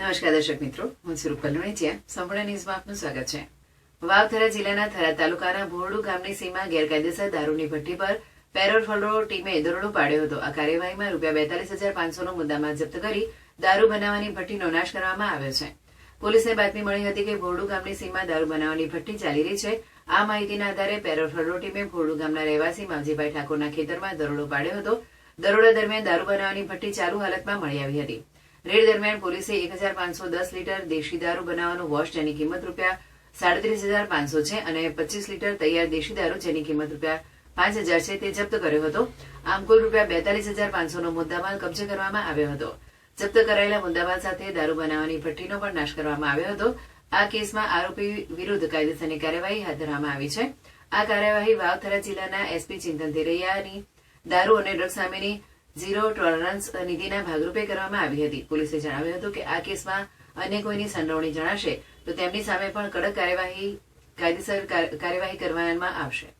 નમસ્કાર દર્શક મિત્રો, હું છું રૂપલ સંપૂર્ણ ન્યૂઝમાં આપનું સ્વાગત છે. વાવથરા જિલ્લાના થરા તાલુકાના ભોરડુ ગામની સીમા ગેરકાયદેસર દારૂની ભઠ્ઠી પર પેરોલ ફલરો ટીમે દરોડો પાડ્યો હતો. આ કાર્યવાહીમાં રૂપિયા બેતાલીસ હજાર પાંચસોનો મુદ્દામાં જપ્ત કરી દારૂ બનાવવાની ભઠ્ઠીનો નાશ કરવામાં આવ્યો છે. પોલીસને બાતમી મળી હતી કે ભોરડુ ગામની સીમા દારૂ બનાવવાની ભઠ્ઠી ચાલી રહી છે. આ માહિતીના આધારે પેરોલ ફલરો ટીમે ભોરડુ ગામના રહેવાસી માવજીભાઈ ઠાકોરના ખેતરમાં દરોડો પાડ્યો હતો. દરોડા દરમિયાન દારૂ બનાવવાની ભઠ્ઠી ચાલુ હાલતમાં મળી આવી હતી. રેડ દરમિયાન પોલીસે એક હજાર પાંચસો દસ લીટર દેશી દારૂ બનાવવાનું વોશ જેની કિંમત રૂપિયા સાડત્રીસ હજાર પાંચસો છે અને પચીસ લીટર તૈયાર દેશી દારૂ જેની કિંમત રૂપિયા પાંચ હજાર છે તે જપ્ત કર્યો હતો. આમ કુલ રૂપિયા બેતાલીસ હજાર પાંચસોનો મુદ્દામાલ કબજે કરવામાં આવ્યો હતો. જપ્ત કરાયેલા મુદ્દામાલ સાથે દારૂ બનાવવાની ભઠ્ઠીનો પણ નાશ કરવામાં આવ્યો હતો. આ કેસમાં આરોપી વિરુદ્ધ કાયદેસરની કાર્યવાહી હાથ ધરવામાં આવી છે. આ કાર્યવાહી વાવથરા જિલ્લાના એસપી ચિંતન ધીરૈયાની દારૂ અને ડ્રગ સામેની ઝીરો ટોલરન્સ નીતિના ભાગરૂપે કરવામાં આવી હતી. પોલીસે જણાવ્યું હતું કે આ કેસમાં અન્ય કોઈની સંડોવણી જણાશે તો તેમની સામે પણ કડક કાર્યવાહી, કાયદેસર કાર્યવાહી કરવામાં આવશે.